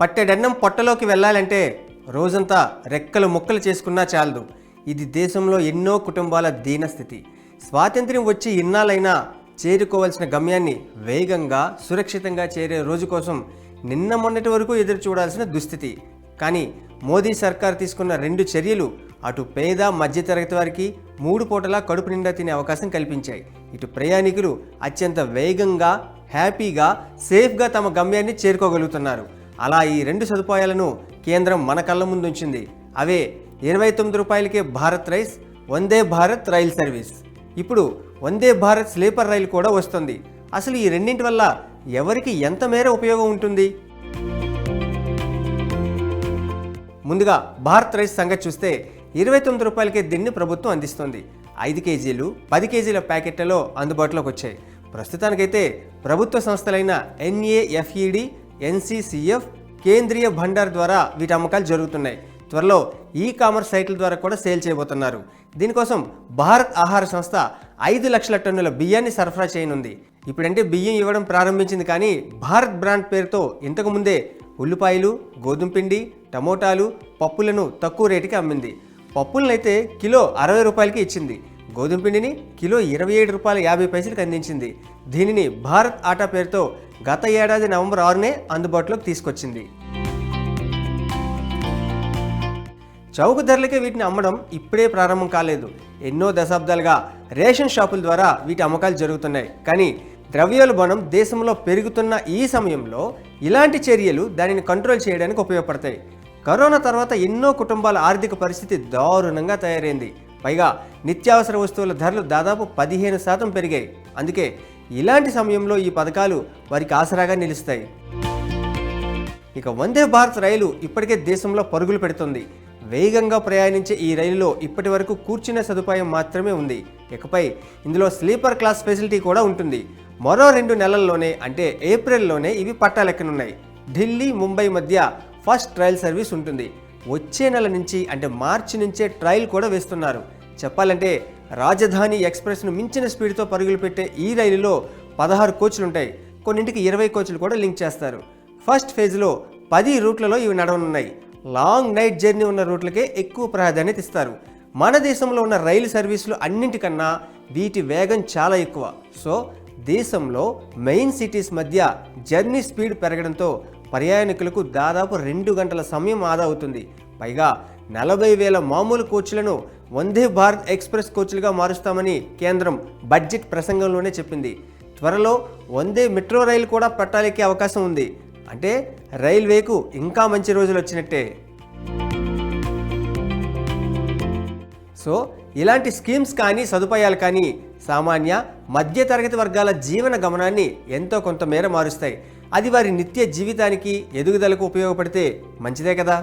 పట్టెడన్నం పొట్టలోకి వెళ్ళాలంటే రోజంతా రెక్కలు ముక్కలు చేసుకున్నా చాలదు. ఇది దేశంలో ఎన్నో కుటుంబాల దీనస్థితి. స్వాతంత్ర్యం వచ్చి ఇన్నాళ్ళైనా చేరుకోవాల్సిన గమ్యాన్ని వేగంగా సురక్షితంగా చేరే రోజు కోసం నిన్న మొన్నటి వరకు ఎదురు చూడాల్సిన దుస్థితి. కానీ మోదీ సర్కార్ తీసుకున్న రెండు చర్యలు అటు పేద మధ్యతరగతి వారికి మూడు పూటలా కడుపు నిండా తినే అవకాశం కల్పించాయి. ఇటు ప్రయాణికులు అత్యంత వేగంగా హ్యాపీగా సేఫ్గా తమ గమ్యాన్ని చేరుకోగలుగుతున్నారు. అలా ఈ రెండు సదుపాయాలను కేంద్రం మన కళ్ళ ముందుంచింది అవే ఇరవై తొమ్మిది రూపాయలకే Bharat rice Vande Bharat rail service. ఇప్పుడు వందే భారత్ స్లీపర్ రైలు కూడా వస్తుంది. అసలు ఈ రెండింటి వల్ల ఎవరికి ఎంత మేర ఉపయోగం ఉంటుంది? ముందుగా భారత్ రైస్ సంగతి చూస్తే ఇరవై తొమ్మిది రూపాయలకే దీన్ని ప్రభుత్వం అందిస్తుంది. ఐదు కేజీలు పది కేజీల ప్యాకెట్లలో అందుబాటులోకి వచ్చాయి. ప్రస్తుతానికైతే ప్రభుత్వ సంస్థలైన ఎన్ఏఎఫ్ఈడి ఎన్సీసీఎఫ్ కేంద్రీయ భండార్ ద్వారా వీటి అమ్మకాలు జరుగుతున్నాయి. త్వరలో ఈ కామర్స్ సైట్ల ద్వారా కూడా సేల్ చేయబోతున్నారు. దీనికోసం భారత్ ఆహార సంస్థ ఐదు లక్షల టన్నుల బియ్యాన్ని సరఫరా చేయనుంది. ఇప్పుడంటే బియ్యం ఇవ్వడం ప్రారంభించింది కానీ భారత్ బ్రాండ్ పేరుతో ఇంతకుముందే ఉల్లిపాయలు గోధుమ పిండి టమోటాలు పప్పులను తక్కువ రేటుకి అమ్మింది. పప్పులనైతే కిలో అరవై రూపాయలకి ఇచ్చింది. గోధుమ పిండిని కిలో ఇరవై ఏడు రూపాయల యాభై పైసలకు అందించింది. దీనిని భారత్ ఆటా పేరుతో గత ఏడాది నవంబర్ ఆరునే అందుబాటులోకి తీసుకొచ్చింది. చౌక ధరలకే వీటిని అమ్మడం ఇప్పుడే ప్రారంభం కాలేదు. ఎన్నో దశాబ్దాలుగా రేషన్ షాపుల ద్వారా వీటి అమ్మకాలు జరుగుతున్నాయి. కానీ ద్రవ్యోల్బణం దేశంలో పెరుగుతున్న ఈ సమయంలో ఇలాంటి చర్యలు దానిని కంట్రోల్ చేయడానికి ఉపయోగపడతాయి. కరోనా తర్వాత ఎన్నో కుటుంబాల ఆర్థిక పరిస్థితి దారుణంగా తయారైంది. పైగా నిత్యావసర వస్తువుల ధరలు దాదాపు పదిహేను శాతం పెరిగాయి. అందుకే ఇలాంటి సమయంలో ఈ పథకాలు వారికి ఆసరాగా నిలుస్తాయి. ఇక వందే భారత్ రైలు ఇప్పటికే దేశంలో పరుగులు పెడుతుంది. వేగంగా ప్రయాణించే ఈ రైలులో ఇప్పటి వరకు కూర్చునే సదుపాయం మాత్రమే ఉంది. ఇకపై ఇందులో స్లీపర్ క్లాస్ ఫెసిలిటీ కూడా ఉంటుంది. మరో రెండు నెలల్లోనే అంటే ఏప్రిల్లోనే ఇవి పట్టాలెక్కనున్నాయి. ఢిల్లీ ముంబై మధ్య ఫస్ట్ ట్రయల్ సర్వీస్ ఉంటుంది. వచ్చే నెల నుంచి అంటే మార్చి నుంచే ట్రయల్ కూడా వేస్తున్నారు. చెప్పాలంటే రాజధాని ఎక్స్ప్రెస్ను మించిన స్పీడ్తో పరుగులు పెట్టే ఈ రైలులో పదహారు కోచ్లు ఉంటాయి కొన్నింటికి ఇరవై కోచ్లు కూడా లింక్ చేస్తారు. ఫస్ట్ ఫేజ్లో పది రూట్లలో ఇవి నడవనున్నాయి. లాంగ్ నైట్ జర్నీ ఉన్న రూట్లకే ఎక్కువ ప్రాధాన్యత ఇస్తారు. మన దేశంలో ఉన్న రైలు సర్వీసులు అన్నింటికన్నా వీటి వేగం చాలా ఎక్కువ. సో దేశంలో మెయిన్ సిటీస్ మధ్య జర్నీ స్పీడ్ పెరగడంతో ప్రయాణికులకు దాదాపు రెండు గంటల సమయం ఆదా అవుతుంది. పైగా నలభై వేల మామూలు కోచ్లను వందే భారత్ ఎక్స్ప్రెస్ కోచ్లుగా మారుస్తామని కేంద్రం బడ్జెట్ ప్రసంగంలోనే చెప్పింది. త్వరలో వందే మెట్రో రైలు కూడా పట్టాలెక్కే అవకాశం ఉంది. అంటే రైల్వేకు ఇంకా మంచి రోజులు వచ్చినట్టే. సో ఇలాంటి స్కీమ్స్ కానీ సదుపాయాలు కానీ సామాన్య మధ్యతరగతి వర్గాల జీవన గమనాన్ని ఎంతో కొంత మేర మారుస్తాయి. అది వారి నిత్య జీవితానికి ఎదుగుదలకు ఉపయోగపడితే మంచిదే కదా?